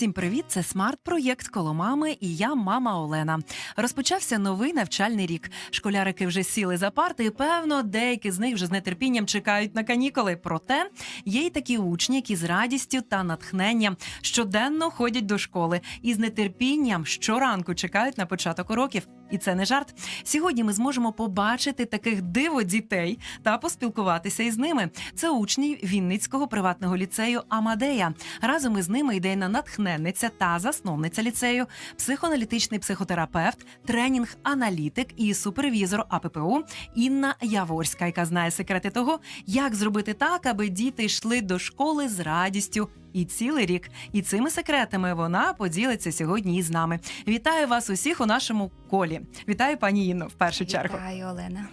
Всім привіт! Це смарт-проєкт коло мами і я, мама Олена. Розпочався новий навчальний рік. Школярики вже сіли за парти, і певно, деякі з них вже з нетерпінням чекають на канікули. Проте є й такі учні, які з радістю та натхненням щоденно ходять до школи і з нетерпінням щоранку чекають на початок уроків. І це не жарт. Сьогодні ми зможемо побачити таких диво дітей та поспілкуватися із ними. Це учні Вінницького приватного ліцею Амадея. Разом із ними ідейна натхненниця та засновниця ліцею, психоаналітичний психотерапевт, тренінг-аналітик і супервізор АППУ Інна Яворська, яка знає секрети того, як зробити так, аби діти йшли до школи з радістю. І цілий рік, і цими секретами вона поділиться сьогодні із нами. Вітаю вас усіх у нашому колі. Вітаю, пані Інно, в першу чергу. Вітаю, Олена.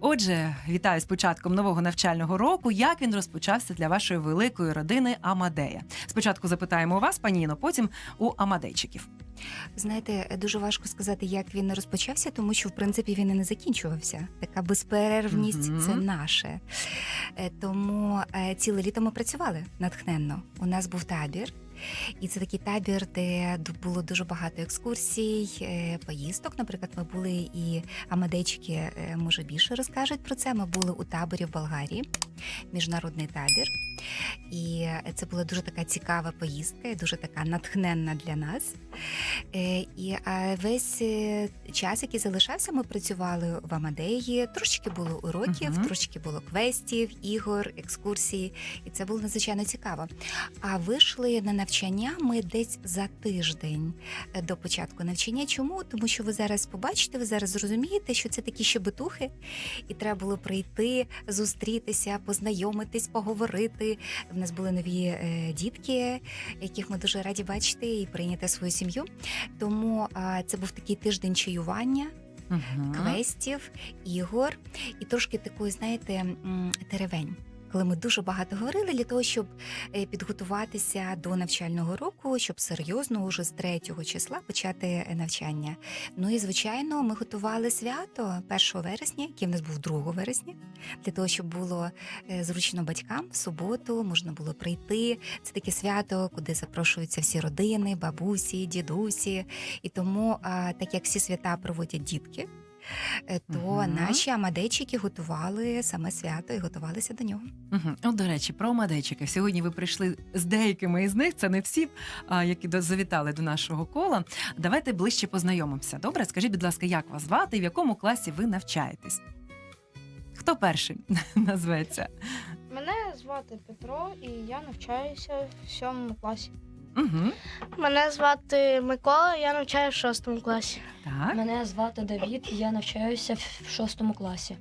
Отже, вітаю з початком нового навчального року. Як він розпочався для вашої великої родини Амадея? Спочатку запитаємо у вас, пані Іно, потім у Амадейчиків. Знаєте, дуже важко сказати, як він розпочався, тому що в принципі він і не закінчувався. Така безперервність Мгм. це наше. Е, Тому е, ціле літо ми працювали натхненно. У нас був табір. І це такий табір, де було дуже багато екскурсій, е, поїздок. Наприклад, ми були і амадейчики е, може більше розкажуть про це. Ми були у таборі в Болгарії, міжнародний табір. І це була дуже така цікава поїздка, і дуже така натхненна для нас. Е, І весь час, який залишався, ми працювали в Амадеї. Трошечки було уроків, Мгм. трошечки було квестів, ігор, екскурсій, і це було надзвичайно цікаво. А вийшли на навчання ми десь за тиждень е, до початку навчання. Чому? Тому що ви зараз побачите, ви зараз зрозумієте, що це такі щебетухи, і треба було прийти, зустрітися, познайомитись, поговорити. В нас були нові е, дітки, яких ми дуже раді бачити і прийняти свою сім'ю. Тому це був такий тиждень чаювання, квестів, ігор і трошки такої, знаєте, м, теревень. Коли ми дуже багато говорили для того, щоб е, підготуватися до навчального року, щоб серйозно уже з 3 числа почати е, навчання. Ну і звичайно, ми готували свято 1 вересня, який в нас був 2 вересня, для того, щоб було е, зручно батькам в суботу, можна було прийти. Це таке свято, куди запрошуються всі родини, бабусі, дідусі. І тому, так як всі свята проводять дітки, то Мгм. наші амадейчики готували саме свято і готувалися до нього. Угу. От, до речі, про Амадейчиків. Сьогодні ви прийшли з деякими із них. Це не всі, а, які до- завітали до нашого кола. Давайте ближче познайомимося. Добре, скажіть, будь ласка, як вас звати і в якому класі ви навчаєтесь? Хто перший назветься? Мене звати Петро, і я навчаюся в сьомому класі. Угу. Мене звати Микола, я навчаюся в шостому класі. Так. Мене звати Давід, я навчаюся в шостому класі.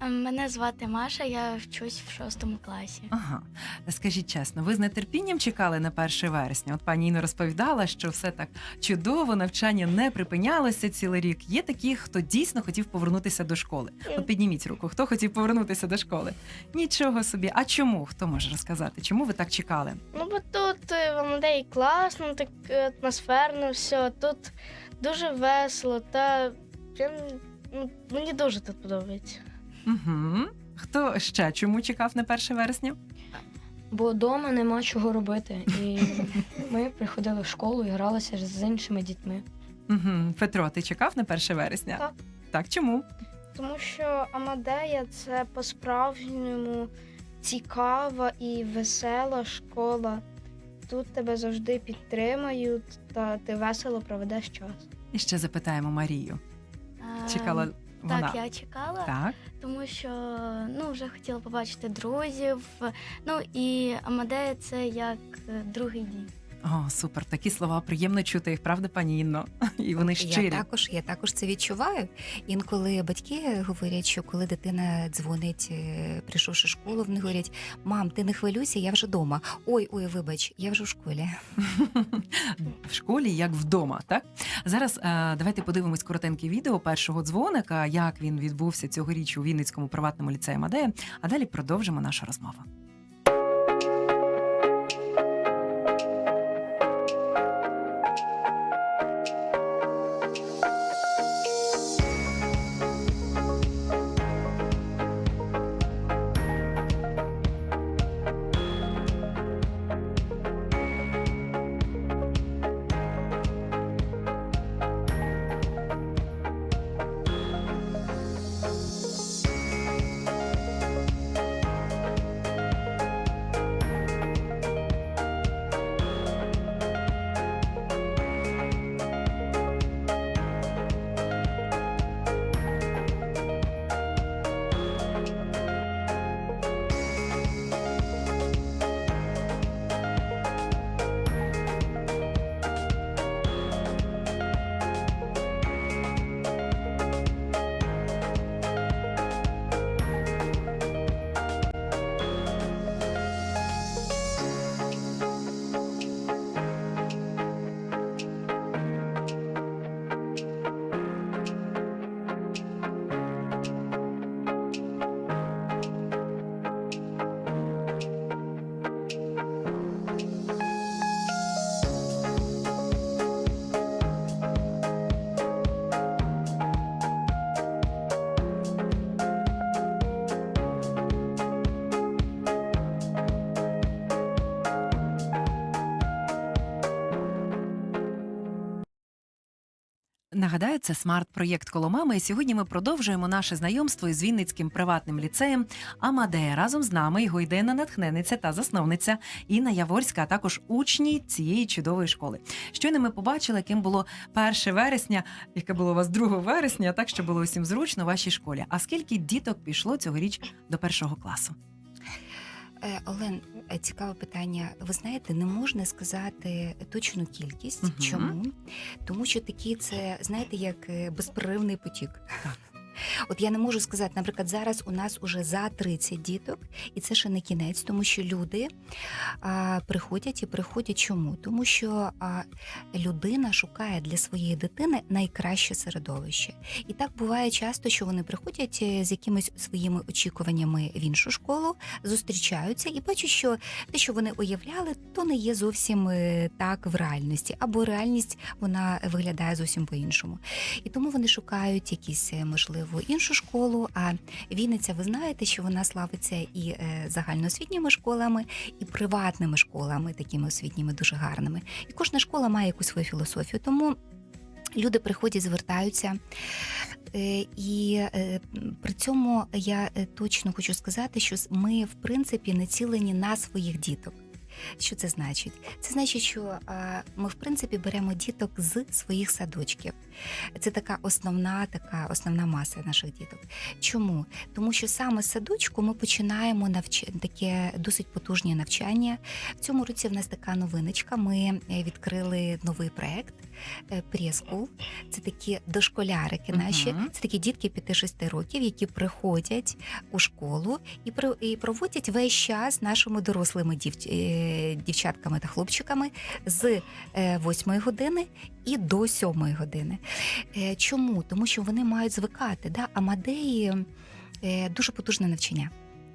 Мене звати Маша, я вчусь в шостому класі. Ага, скажіть чесно, ви з нетерпінням чекали на 1 вересня? От пані Інна розповідала, що все так чудово, навчання не припинялося цілий рік. Є такі, хто дійсно хотів повернутися до школи. От підніміть руку, хто хотів повернутися до школи? Нічого собі. А чому? Хто може розказати? Чому ви так чекали? Ну, бо тут е, в класно, так е, атмосферно, все. Тут дуже весело та прям, ну, мені дуже тут подобається. Угу. Хто ще чому чекав на 1 вересня? Бо вдома нема чого робити. І ми приходили в школу і гралися з іншими дітьми. Угу. Петро, ти чекав на 1 вересня? Так. Так, чому? Тому що Амадея це по-справжньому цікава і весела школа. Тут тебе завжди підтримають, та ти весело проведеш час. І ще запитаємо Марію. А, Вона. Так, я чекала, Так. тому що ну, вже хотіла побачити друзів. Ну і Амадея це як е, другий дім. О, супер, такі слова приємно чути їх, правда, пані Інно? І вони щирі. Я також, я також це відчуваю. Інколи батьки говорять, що коли дитина дзвонить, е, прийшовши в школу, вони говорять: мам, ти не хвилюйся, я вже вдома. Ой, ой, вибач, я вже в школі. в школі, як вдома. Так зараз е, давайте подивимось коротеньке відео першого дзвоника, як він відбувся цьогоріч у Вінницькому приватному ліцеї Мадея. А далі продовжимо нашу розмову. Це смарт-проєкт Коломами. І сьогодні ми продовжуємо наше знайомство із Вінницьким приватним ліцеєм Амадея. Разом з нами його ідейна натхненниця та засновниця Інна Яворська, а також учні цієї чудової школи. Щойно ми побачили, яким було 1 вересня, яке було у вас 2 вересня, так що було усім зручно у вашій школі. А скільки діток пішло цьогоріч до першого класу? Е, Олен, е, цікаве питання. Ви знаєте, не можна сказати точну кількість. Угу. Чому? Тому що такі це, знаєте, як е, безперервний потік. Так. От я не можу сказати, наприклад, зараз у нас уже за 30 діток, і це ще не кінець, тому що люди а, приходять і приходять чому? Тому що а, людина шукає для своєї дитини найкраще середовище. І так буває часто, що вони приходять е, з якимись своїми очікуваннями в іншу школу, зустрічаються і бачать, що те, що вони уявляли, то не є зовсім е, так в реальності, або реальність вона виглядає зовсім по-іншому. І тому вони шукають якісь е, можливо іншу школу. А Вінниця, ви знаєте, що вона славиться і е, загальноосвітніми школами, і приватними школами, такими освітніми, дуже гарними. І кожна школа має якусь свою філософію. Тому люди приходять, звертаються. Е, І е, при цьому я точно хочу сказати, що ми, в принципі, націлені на своїх діток. Що це значить? Це значить, що ми в принципі беремо діток з своїх садочків. Це така основна, така основна маса наших діток. Чому? Тому що саме з садочку ми починаємо навч... таке досить потужні навчання. В цьому році в нас така новиночка. Ми е, відкрили новий проект Прескул. Це такі дошколярики наші. Мгм. Це такі дітки 5-6 років, які приходять у школу і і проводять весь час нашими дорослими дівч... е, дівчатками та хлопчиками з 8 години і до 7 години. Е, Чому? Тому що вони мають звикати. Да? Амадеї е, дуже потужне навчання.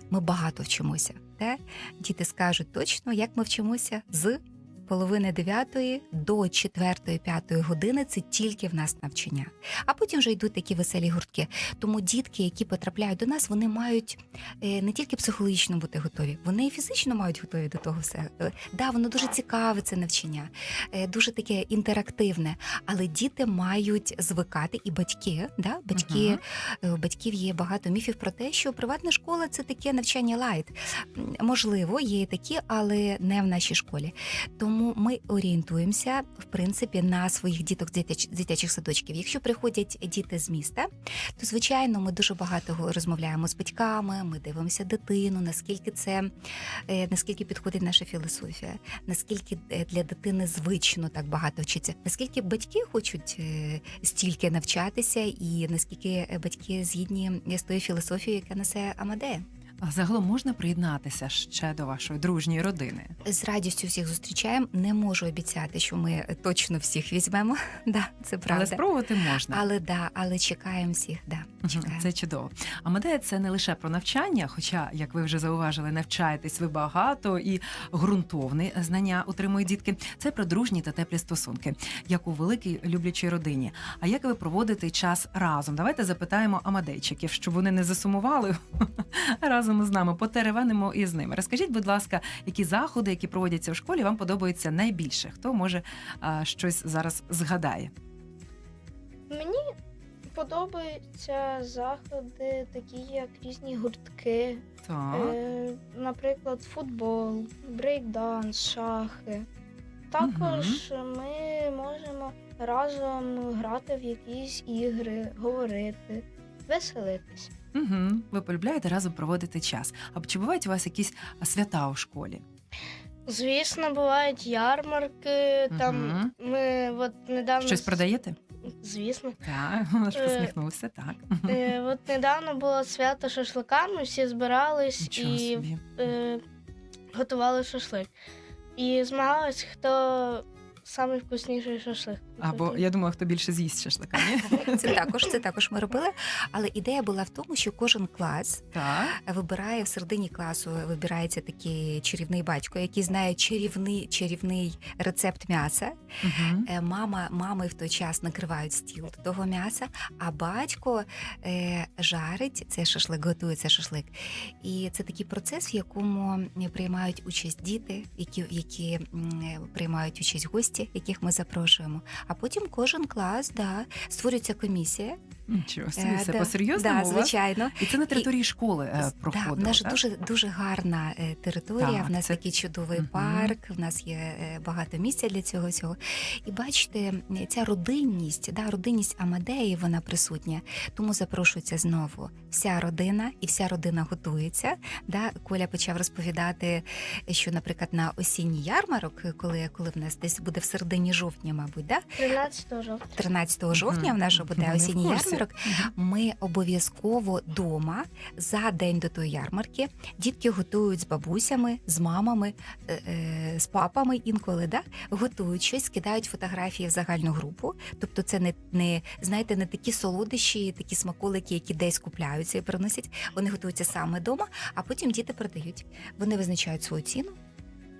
Ми багато вчимося. Да? Діти скажуть точно, як ми вчимося з половини дев'ятої до четвертої п'ятої години це тільки в нас навчання. А потім вже йдуть такі веселі гуртки. Тому дітки, які потрапляють до нас, вони мають е, не тільки психологічно бути готові, вони і фізично мають готові до того все. Е, Да, воно дуже цікаве це навчання, е, дуже таке інтерактивне. Але діти мають звикати, і батьки, да, батьки, е, батьків є багато міфів про те, що приватна школа це таке навчання лайт. Можливо, є і такі, але не в нашій школі. Тому ми орієнтуємося в принципі на своїх діток з дитячих садочків. Якщо приходять діти з міста, то звичайно ми дуже багато розмовляємо з батьками. Ми дивимося дитину, наскільки це е, наскільки підходить наша філософія, наскільки е, для дитини звично так багато вчиться, наскільки батьки хочуть е, стільки навчатися, і наскільки батьки згідні з тою філософією, яка несе Амадея. А загалом можна приєднатися ще до вашої дружньої родини. З радістю всіх зустрічаємо. Не можу обіцяти, що ми точно всіх візьмемо. Да, це правда. Але спробувати можна. Але да, але чекаємо всіх. Да, чекаємо. Це чудово. Амадея це не лише про навчання, хоча, як ви вже зауважили, навчаєтесь ви багато і ґрунтовне знання отримують дітки. Це про дружні та теплі стосунки, як у великій люблячій родині. А як ви проводите час разом? Давайте запитаємо амадейчиків, щоб вони не засумували разом з нами. Потеревенимо із ними. Розкажіть, будь ласка, які заходи, які проводяться в школі, вам подобаються найбільше? Хто може а, щось зараз згадає? Мені подобаються заходи, такі як різні гуртки, Так. е, наприклад, футбол, брейкданс, шахи. Також ми можемо разом грати в якісь ігри, говорити, веселитись. Угу. Ви полюбляєте разом проводити час. А чи бувають у вас якісь а, свята у школі? Звісно, бувають ярмарки. Там ми от недавно Щось продаєте? Звісно. Так, аж Е, посміхнувся, так. Е, от недавно було свято шашлика, ми всі збирались Нічого і собі. е, готували шашлик. І змагались, хто найвкусніший шашлик. Або я думаю, хто більше з'їсть шашлика, ні? Це також, це також ми робили. Але ідея була в тому, що кожен клас Так. вибирає в середині класу, вибирається такий чарівний батько, який знає чарівний чарівний рецепт м'яса. Угу. Е, Мама, мами в той час накривають стіл до того м'яса, а батько е, жарить цей шашлик, готує цей шашлик. І це такий процес, в якому приймають участь діти, які, які приймають участь гості, яких ми запрошуємо. А потім кожен клас да, створюється комісія. Нічого собі, Е, все да, по-серйозному да, у вас? звичайно. І це на території школи е, Да, в нас так? дуже дуже гарна е, територія. Так, в нас це- такий чудовий парк. В нас є багато місця для цього всього. І бачите, ця родинність, да, родинність Амадеї, вона присутня. Тому запрошується знову вся родина, і вся родина готується. Да. Коля почав розповідати, що, наприклад, на осінній ярмарок, коли, коли в нас десь буде в середині жовтня, мабуть, да, 13 жовтня. 13 жовтня в нас буде Вони осінній курсі. Ярмарок. Ми обов'язково дома за день до тої ярмарки. Дітки готують з бабусями, з мамами, е, е, з папами інколи, да? готують щось, скидають фотографії в загальну групу. Тобто, це не, не знаєте, не такі солодощі, такі смаколики, які десь купляються і приносять. Вони готуються саме вдома, а потім діти продають. Вони визначають свою ціну.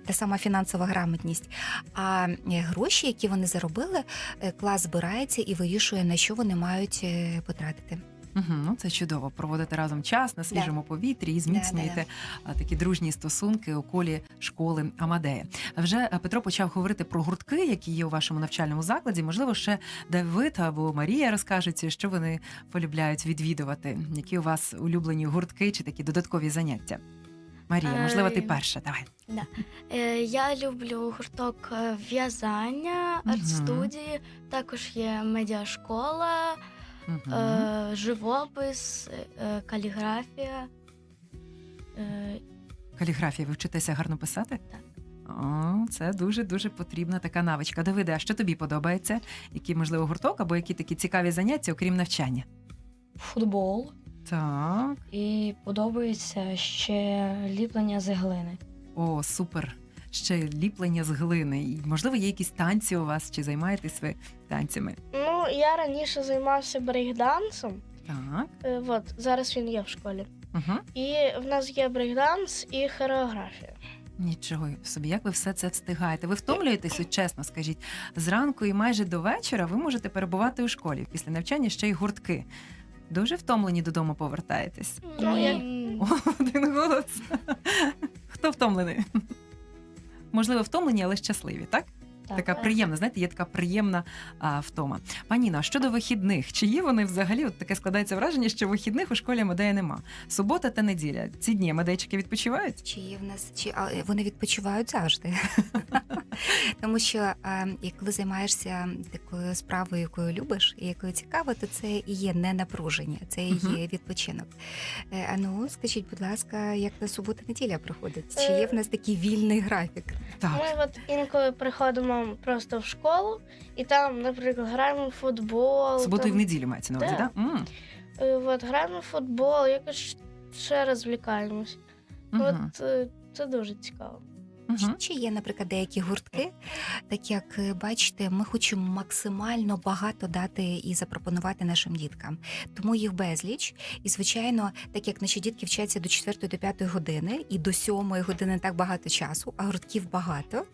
Та сама фінансова грамотність. А е, гроші, які вони заробили, е, клас збирається і вирішує, на що вони мають е, потратити. Угу, ну це чудово. Проводити разом час на свіжому повітрі і зміцнюєте а, такі дружні стосунки у колі школи Амадея. Вже Петро почав говорити про гуртки, які є у вашому навчальному закладі. Можливо, ще Давид або Марія розкажуть, що вони полюбляють відвідувати. Які у вас улюблені гуртки чи такі додаткові заняття? Марія, можливо, ти Ем, перша. Давай. Е, Я люблю гурток е, в'язання, Мгм. арт-студії, також є медіашкола, Мгм. е, живопис, е, каліграфія. Е, Каліграфія, ви вчитеся гарно писати? Так. О, це дуже дуже потрібна така навичка. Давиде, а що тобі подобається? Які можливо гурток або які такі цікаві заняття, окрім навчання? Футбол Так. і подобається ще ліплення з глини. О, супер. Ще ліплення з глини. І, можливо, є якісь танці у вас, чи займаєтесь ви танцями? Ну, я раніше займався брейкдансом. Так. Е, От, зараз він є в школі. Угу. І в нас є брейкданс і хореографія. Нічого собі, як ви все це встигаєте? Ви втомлюєтесь, от чесно скажіть, зранку і майже до вечора ви можете перебувати у школі. Після навчання ще й гуртки. Дуже втомлені додому повертаєтесь. Ну, я... О, один голос. Хто втомлений? Можливо, втомлені, але щасливі, так? Так. Така приємна, знаєте, є така приємна а, втома. Пані Інно, а щодо вихідних, чи є вони взагалі? От таке складається враження, що вихідних у школі Медея нема. Субота та неділя. Ці дні медейчики відпочивають? Чи є в нас, чи а, е, вони відпочивають завжди? Тому що і коли займаєшся такою справою, якою любиш і якою цікаво, то це і є не напруження, це і є відпочинок. Е, А ну скажіть, будь ласка, як на субота неділя проходить? Чи є в нас такий вільний графік? Так. Ми от інколи приходимо просто в школу, і там, наприклад, граємо в футбол. Суботу і там, в неділю мається на увазі, Так. так? М, е, От, граємо в футбол, якось ще розвлікаємось. мгм, От е, це дуже цікаво. Мгм. Чи є, наприклад, деякі гуртки, так як е, бачите, ми хочемо максимально багато дати і запропонувати нашим діткам. Тому їх безліч. І, звичайно, так як наші дітки вчаться до 4 до 5 години, і до 7 години не так багато часу, а гуртків багато.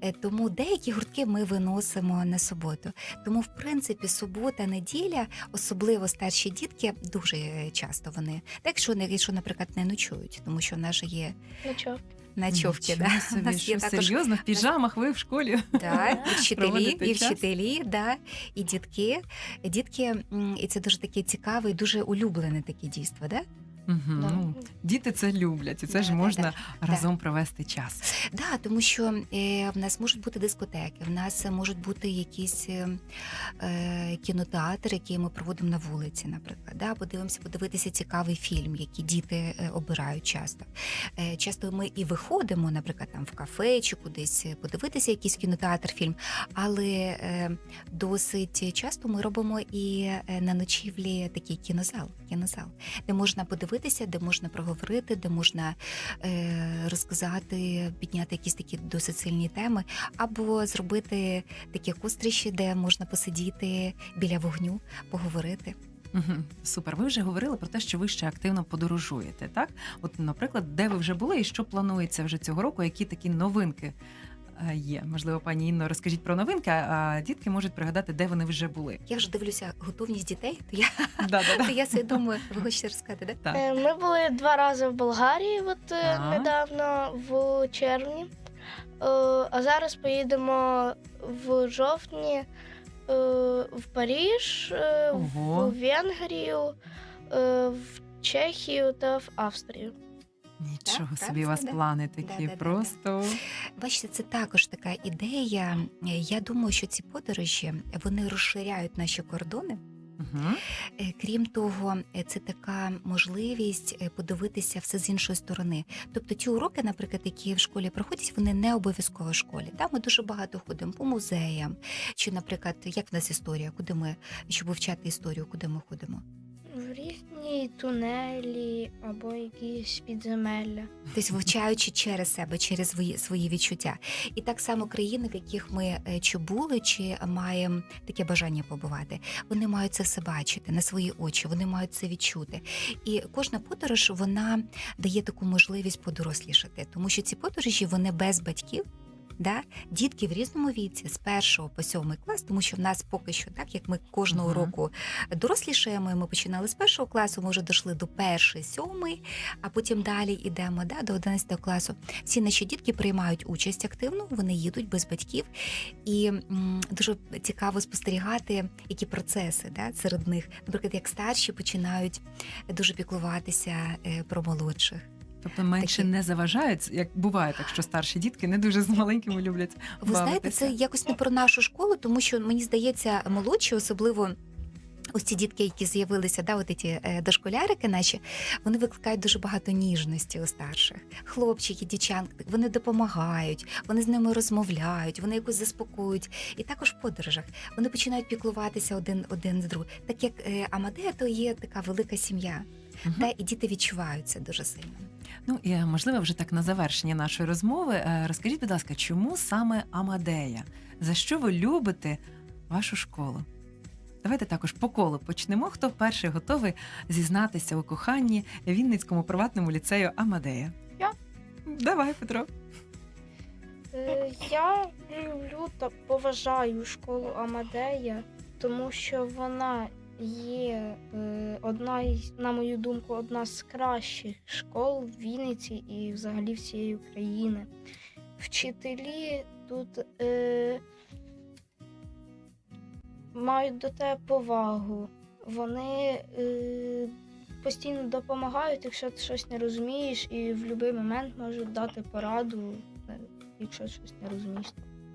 е, Тому деякі гуртки ми виносимо на суботу. Тому, в принципі, субота, неділя, особливо старші дітки, дуже е, часто вони. Так, якщо, не- якщо, наприклад, не ночують, тому що в нас же є Нічого. Ночовки. Нічого Да? Себе, У нас є також серйозно, в піжамах ви в школі. Да, і вчителі, і вчителі, да, і дітки. Дітки, і це дуже таке цікаве, і дуже улюблене таке дійство, да? Мгм, Да. ну, Діти це люблять, і це Да, ж можна да. разом провести час. Да, тому що е, в нас можуть бути дискотеки, в нас можуть бути якісь е, е, кінотеатри, які ми проводимо на вулиці, наприклад. Да? Подивимося, подивитися цікавий фільм, який діти е, обирають часто. Е, часто ми і виходимо, наприклад, там в кафе чи кудись е, подивитися якийсь кінотеатр, фільм, але е, досить часто ми робимо і е, на ночівлі такий кінозал, кінозал, де можна подивитися, де можна проговорити, де можна е, розказати, підняти якісь такі досить сильні теми, або зробити такі кострищі, де можна посидіти біля вогню, поговорити. Супер. Ви вже говорили про те, що ви ще активно подорожуєте, так? От, наприклад, де ви вже були і що планується вже цього року, які такі новинки є? Можливо, пані Інно, розкажіть про новинки, а дітки можуть пригадати, де вони вже були. Я вже дивлюся готовність дітей, то я, Да-да-да. то я собі думаю, ви хочете розказати, да? Так. Е, Ми були два рази в Болгарії, от е, Так. недавно в червні. а зараз поїдемо в жовтні е, в Паріж, е, Ого. в Венгрію, е, в Чехію та в Австрію. Нічого Так, собі у вас да. плани такі. Да-да-да-да. Просто Бачите, це також така ідея. Я думаю, що ці подорожі вони розширяють наші кордони. угу. Крім того, е, це така можливість е, подивитися все з іншої сторони. Тобто ті уроки, наприклад, які в школі проходять, вони не обов'язково в школі. Та ми дуже багато ходимо по музеям. Чи, наприклад, як в нас історія, куди ми щоб вивчати історію, куди ми ходимо? В тунелі або якісь підземелля. Тобто вивчаючи через себе, через свої, свої відчуття. І так само країни, в яких ми е, чи були, чи маємо таке бажання побувати, вони мають це все бачити на свої очі, вони мають це відчути. І кожна подорож вона дає таку можливість подорослішати, тому що ці подорожі вони без батьків. Да? Дітки в різному віці з першого по сьомий клас, тому що в нас поки що так, як ми кожного Мгм. року дорослішаємо, ми починали з першого класу, ми вже дійшли до перший, сьомий, а потім далі йдемо да, до 11 класу. Всі наші дітки приймають участь активно, вони їдуть без батьків, і м, дуже цікаво спостерігати, які процеси да, серед них. Наприклад, як старші починають дуже піклуватися е, про молодших. Тобто менше Такі. не заважають, як буває так, що старші дітки не дуже з маленькими люблять. Ви знаєте, це якось не про нашу школу, тому що мені здається, молодші, особливо. Ось ці дітки, які з'явилися, да, от ці е, дошколярики наші, вони викликають дуже багато ніжності у старших. Хлопчики, дівчанки, вони допомагають, вони з ними розмовляють, вони якось заспокоюють. І також в подорожах вони починають піклуватися один один з другим. Так як е, Амадея, то є така велика сім'я, Мгм. та і діти відчувають це дуже сильно. Ну і е, можливо, вже так на завершення нашої розмови. е, Розкажіть, будь ласка, чому саме Амадея? За що ви любите вашу школу? Давайте також по колу почнемо. Хто перший готовий зізнатися у коханні Вінницькому приватному ліцею Амадея? Я. Давай, Петро. Е, Я люблю та поважаю школу Амадея, тому що вона є е, одна на мою думку, одна з кращих школ в Вінниці і взагалі всієї України. Вчителі тут е, мають до тебе повагу. Вони е, постійно допомагають, якщо ти щось не розумієш, і в будь-який момент можуть дати пораду, е, якщо щось не розумієш.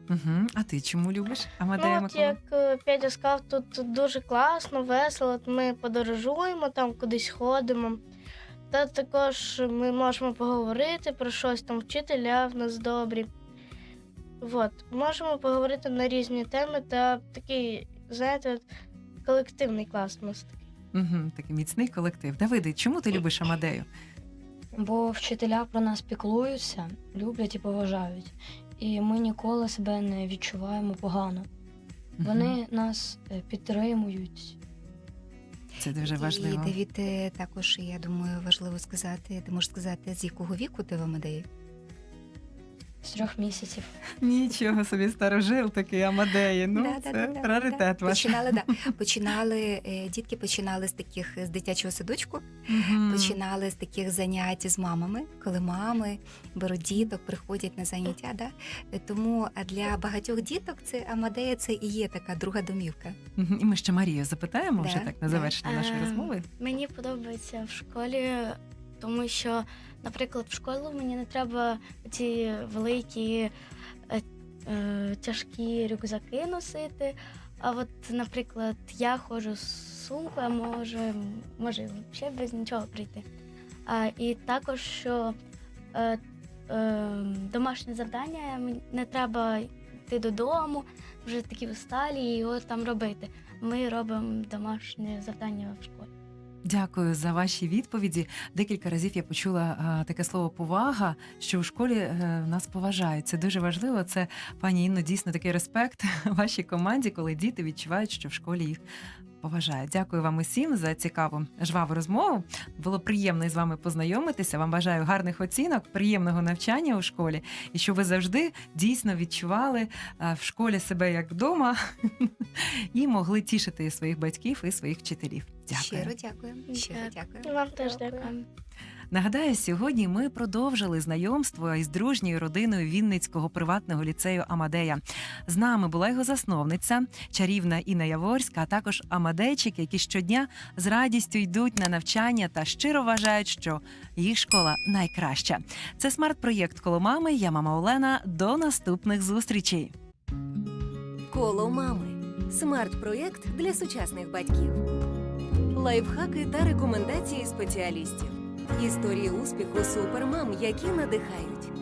Угу. А ти чому любиш Амадея Ну, от Микола? як е, Петя сказав, тут дуже класно, весело. От Ми подорожуємо, там кудись ходимо. Та також ми можемо поговорити про щось, там вчителя в нас добрі. От, можемо поговорити на різні теми та такий, знаєте, от, колективний клас у нас такий. Угу. Такий міцний колектив. Давиди, чому ти любиш Амадею? Бо вчителя про нас піклуються, люблять і поважають. І ми ніколи себе не відчуваємо погано. Вони Вони нас е, підтримують. Це дуже важливо. І Давід, е, також я думаю, важливо сказати, ти можеш сказати, з якого віку ти в Амадеї? З трьох місяців. Нічого собі старожил такий Амадеї. Ну, Да, це да, да, да, раритет да. ваш. Починали, да. починали е, дітки починали з таких з дитячого садочку, Мгм. починали з таких занять з мамами, коли мами беруть діток, приходять на заняття. Да? Тому для багатьох діток це Амадея це і є така друга домівка. Мгм. І ми ще Марію запитаємо вже так на да. завершення нашої Ем, розмови. Мені подобається в школі, тому що, наприклад, в школу мені не треба ці великі е, е, тяжкі рюкзаки носити. А от, наприклад, я ходжу з сумкою, а може, взагалі без нічого прийти. А, і також, що е, е, домашнє завдання не треба йти додому, вже такі усталі і його там робити. Ми робимо домашнє завдання в школі. Дякую за ваші відповіді. Декілька разів я почула а, таке слово повага, що у школі е, нас поважають. Це дуже важливо. Це пані Інно, дійсно такий респект вашій команді, коли діти відчувають, що в школі їх. Поважають. Дякую вам усім за цікаву жваву розмову. Було приємно із вами познайомитися. Вам бажаю гарних оцінок, приємного навчання у школі, і щоб ви завжди дійсно відчували е, в школі себе як вдома і могли тішити своїх батьків і своїх вчителів. Дякую. Щиро дякую. Щиро Дякую. дякую. Вам теж Дякую. дякую. Нагадаю, сьогодні ми продовжили знайомство із дружньою родиною Вінницького приватного ліцею Амадея. З нами була його засновниця, чарівна Інна Яворська, а також амадейчики, які щодня з радістю йдуть на навчання та щиро вважають, що їх школа найкраща. Це смарт-проєкт коло мами. Я мама Олена. До наступних зустрічей. Коло мами. Смарт-проєкт для сучасних батьків. Лайфхаки та рекомендації спеціалістів. Історії успіху супермам, які надихають.